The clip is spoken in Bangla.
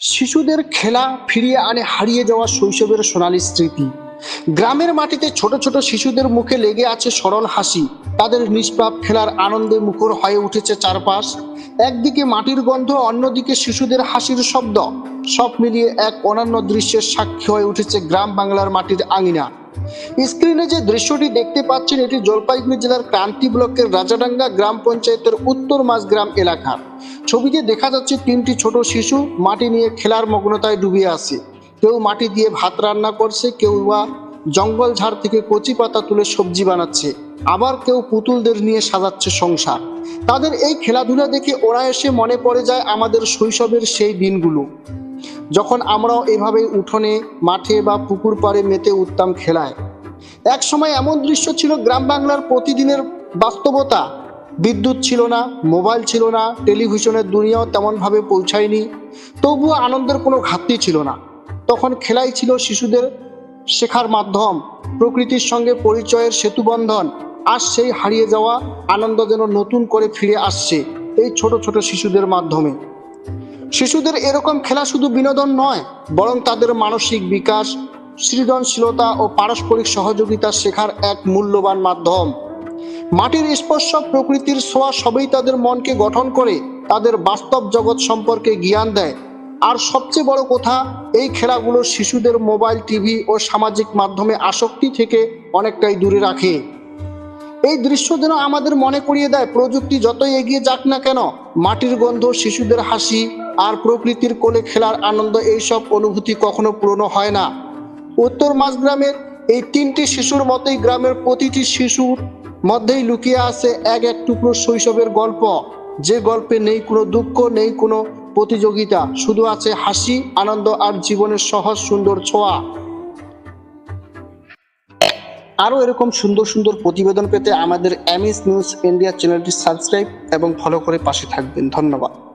শিশুদের খেলা ফিরিয়ে আনে, হারিয়ে যাওয়া শৈশবের সোনালী স্মৃতি। গ্রামের মাটিতে ছোট ছোট শিশুদের মুখে লেগে আছে সরল হাসি। তাদের নিষ্পাপ খেলার আনন্দে মুখর হয়ে উঠেছে চারপাশ। একদিকে মাটির গন্ধ, অন্যদিকে শিশুদের হাসির শব্দ। সব মিলিয়ে এক অনন্য দৃশ্যের সাক্ষী হয়ে উঠেছে গ্রাম বাংলার মাটির আঙিনা। স্ক্রিনে যে দৃশ্যটি দেখতে পাচ্ছেন, এটি জলপাইগুড়ি জেলার ক্রান্তি ব্লকের রাজাডাঙ্গা গ্রাম পঞ্চায়েতের উত্তর মাঝগ্রাম এলাকার ছবিতে দেখা যাচ্ছে তিনটি ছোট শিশু মাটি নিয়ে খেলার মগ্নতায় ডুবে আছে। কেউ মাটি দিয়ে ভাত রান্না করছে, কেউ বা জঙ্গল ঝাড় থেকে কচি পাতা তুলে সবজি বানাচ্ছে। আবার কেউ পুতুলদের নিয়ে সাজাচ্ছে সংসার। তাদের এই খেলাধুলা দেখে ওরা এসে মনে পড়ে যায় আমাদের শৈশবের সেই দিনগুলো। যখন আমরাও এভাবে উঠোনে, মাঠে বা পুকুর পাড়ে মেতে উঠতাম খেলায়। এক সময় এমন দৃশ্য ছিল গ্রাম বাংলার প্রতিদিনের বাস্তবতা। বিদ্যুৎ ছিল না, মোবাইল ছিল না, টেলিভিশনের দুনিয়াও তেমনভাবে পৌঁছায়নি, তবুও আনন্দের কোনো ঘাটতি ছিল না। তখন খেলাই ছিল শিশুদের শেখার মাধ্যম, প্রকৃতির সঙ্গে পরিচয়ের সেতুবন্ধন, আর সেই হারিয়ে যাওয়া আনন্দ যেন নতুন করে ফিরে আসছে এই ছোট ছোট শিশুদের মাধ্যমে। শিশুদের এরকম খেলা শুধু বিনোদন নয়, বরং তাদের মানসিক বিকাশ, সৃজনশীলতা ও পারস্পরিক সহযোগিতা শেখার এক মূল্যবান মাধ্যম। মাটির স্পর্শ প্রকৃতির ছোঁয়া সবই তাদের মনকে গঠন করে, তাদের বাস্তব জগৎ সম্পর্কে জ্ঞান দেয়। আর সবচেয়ে বড় কথা, এই খেলাগুলো শিশুদের মোবাইল, টিভি ও সামাজিক মাধ্যমে আসক্তি থেকে অনেকটাই দূরে রাখে। এই দৃশ্য যেন আমাদের মনে করিয়ে দেয়, প্রযুক্তি যতই এগিয়ে যাক না কেন, মাটির গন্ধ শিশুদের হাসি আর প্রকৃতির কোলে খেলার আনন্দ এইসব অনুভূতি কখনো পুরনো হয় না। উত্তর মাঝগ্রামের এই তিনটি শিশুর মতোই গ্রামের প্রতিটি শিশুর মধ্যেই লুকিয়ে আছে এক এক টুকরো শৈশবের গল্প। যে গল্পে নেই কোনো দুঃখ, নেই কোনো প্রতিযোগিতা, শুধু আছে হাসি, আনন্দ আর জীবনের সহজ সুন্দর ছোঁয়া। আরও এরকম সুন্দর সুন্দর প্রতিবেদন পেতে আমাদের এমএস নিউজ ইন্ডিয়া চ্যানেলটি সাবস্ক্রাইব এবং ফলো করে পাশে থাকবেন। ধন্যবাদ।